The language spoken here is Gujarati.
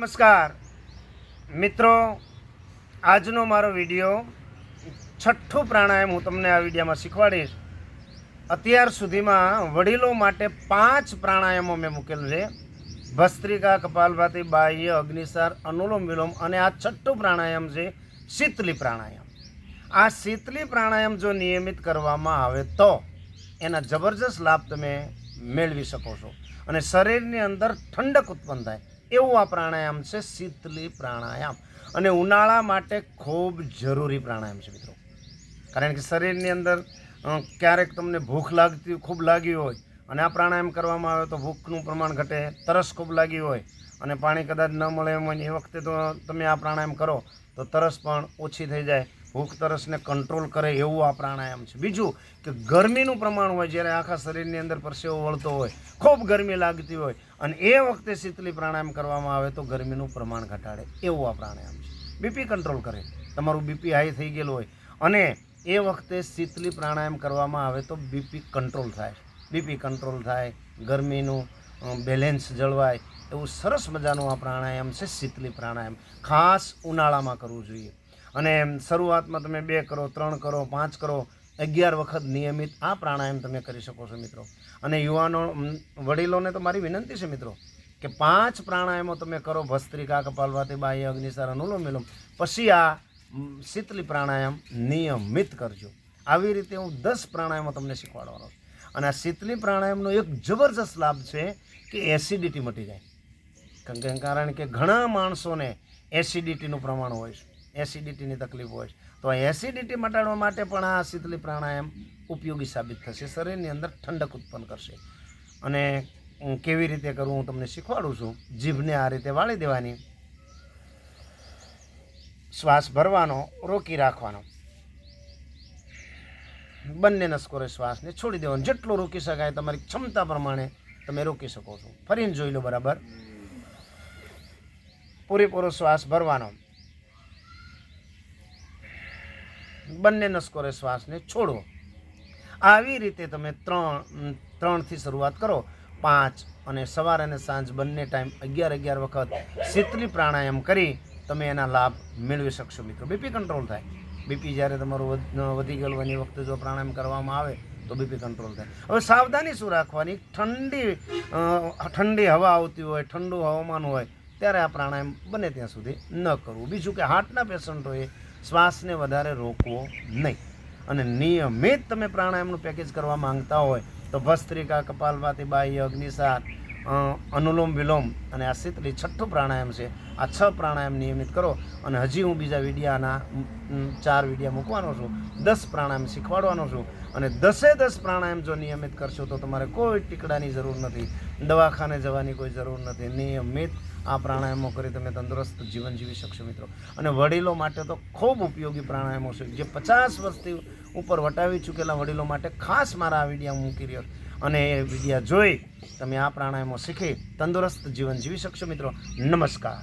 નમસ્કાર. મિત્રો, આજનો મારો વીડિયો છઠ્ઠું પ્રાણાયામ હું તમને આ વિડીયોમાં શીખવાડીશ. અત્યાર સુધીમાં વડીલો માટે પાંચ પ્રાણાયામો મેં મૂકેલું છે. ભસ્ત્રિકા, કપાલભાતી, બાહ્ય, અગ્નિસાર, અનુલોમ વિલોમ અને આ છઠ્ઠું પ્રાણાયામ છે શીતલી પ્રાણાયામ. આ શીતલી પ્રાણાયામ જો નિયમિત કરવામાં આવે તો એના જબરજસ્ત લાભ તમે મેળવી શકો છો અને શરીરની અંદર ઠંડક ઉત્પન્ન થાય. એવું આ પ્રાણાયામ છે, શીતલી પ્રાણાયામ. અને ઉનાળા માટે ખૂબ જરૂરી પ્રાણાયામ છે મિત્રો. કારણ કે શરીરની અંદર ક્યારેક તમને ભૂખ લાગતી, ખૂબ લાગી હોય, અને આ પ્રાણાયામ કરવામાં આવે તો ભૂખનું પ્રમાણ ઘટે, તરસ ખૂબ લાગી હોય, અને પાણી કદાચ ન મળે એમ એ વખતે તો તમે આ પ્રાણાયામ કરો, તો તરસ પણ ઓછી થઈ જાય. ભૂખ, તરસને કંટ્રોલ કરે એવું આ પ્રાણાયામ છે. બીજું કે ગરમીનું પ્રમાણ હોય, જ્યારે આખા શરીરની અંદર પરસેવો વળતો હોય, ખૂબ ગરમી લાગતી હોય અને એ વખતે શીતલી પ્રાણાયામ કરવામાં આવે તો ગરમીનું પ્રમાણ ઘટાડે, એવું આ પ્રાણાયામ છે. બીપી કંટ્રોલ કરે. તમારું બીપી હાઈ થઈ ગયેલું હોય. અને એ વખતે શીતલી પ્રાણાયામ કરવામાં આવે તો બીપી કંટ્રોલ થાય. બીપી કંટ્રોલ થાય, ગરમીનું બેલેન્સ જળવાય. એવું સરસ મજાનું આ પ્રાણાયામ છે, શીતલી પ્રાણાયામ. ખાસ ઉનાળામાં કરવું જોઈએ. અને શરૂઆતમાં તમે બે કરો, ત્રણ કરો, પાંચ કરો અગિયાર વખત નિયમિત આ પ્રાણાયામ તમે કરી શકો છો, મિત્રો. અને યુવાનો વડીલોને તો મારી વિનંતી છે, મિત્રો, કે પાંચ પ્રાણાયામો તમે કરો. ભસ્ત્રિકા, કપાલભાતી, બાહ્ય, અગ્નિસાર અનુલોમ વિલોમ પછી આ શીતલી પ્રાણાયામ નિયમિત કરજો. આવી રીતે હું દસ પ્રાણાયામો તમને શીખવાડવાનો છું. અને આ શીતલી પ્રાણાયામનો એક જબરજસ્ત લાભ છે કે એસિડિટી મટી જાય. કારણ કે ઘણા માણસોને એસિડિટીનું પ્રમાણ હોય છે. એસિડિટીની તકલીફ હોય તો એસિડિટી મટાડવા માટે પણ આ શીતલી પ્રાણાયામ ઉપયોગી સાબિત થશે. શરીરની અંદર ઠંડક ઉત્પન્ન કરશે. અને કેવી રીતે કરવું હું તમને શીખવાડું છું. જીભને આ રીતે વાળી દેવાની. શ્વાસ ભરવાનો, રોકી રાખવાનો. બંને નસકોરે શ્વાસને છોડી દેવાનો. જેટલો રોકી શકાય તમારી ક્ષમતા પ્રમાણે તમે રોકી શકો છો. ફરીને જોઈ લો બરાબર. પૂરેપૂરો શ્વાસ ભરવાનો. બંને નસકોરે શ્વાસને છોડો. આવી રીતે તમે ત્રણ ત્રણથી શરૂઆત કરો. પાંચ અને સવાર અને સાંજ બંને ટાઈમ અગિયાર અગિયાર વખત શીતલી પ્રાણાયામ કરી તમે એના લાભ મેળવી શકશો મિત્રો. બીપી કંટ્રોલ થાય. બીપી જ્યારે તમારું વધ- વધી ગયેલું હોય વખતે જો પ્રાણાયામ કરવામાં આવે તો બીપી કંટ્રોલ થાય. હવે સાવધાની શું રાખવાની? ઠંડી ઠંડી હવા આવતી હોય, ઠંડુ હવામાન હોય, ત્યારે આ પ્રાણાયામ બને ત્યાં સુધી ન કરવું. બીજું કે હાર્ટના પેશન્ટોએ શ્વાસને વધારે રોકવો નહીં. અને નિયમિત તમે પ્રાણાયામનું પેકેજ કરવા માંગતા હોય તો ભસ્ત્રિકા, કપાલભાતી, બાહ્ય, અગ્નિસાર અનુલોમ વિલોમ અને આ શીતલી છઠ્ઠું પ્રાણાયામ છે. આ છ પ્રાણાયામ નિયમિત કરો અને હજી હું બીજા વિડીયાના ચાર વિડીયા મૂકવાનો છું. દસ પ્રાણાયામ શીખવાડવાનો છું અને દસે દસ પ્રાણાયામ જો નિયમિત કરશો તો તમારે કોઈ ટીકડાની જરૂર નથી. દવાખાને જવાની કોઈ જરૂર નથી. નિયમિત આ પ્રાણાયામો કરી તમે તંદુરસ્ત જીવન જીવી શકશો મિત્રો. અને વડીલો માટે તો ખૂબ ઉપયોગી પ્રાણાયામો છે. જે પચાસ વર્ષથી ઉપર વટાવી ચૂકેલા વડીલો માટે ખાસ મારા આ વિડીયા મૂકી રહ્યો છું. અને એ વિદ્યા જોઈ તમે આ પ્રાણાયામો શીખી તંદુરસ્ત જીવન જીવી શકશો મિત્રો. નમસ્કાર.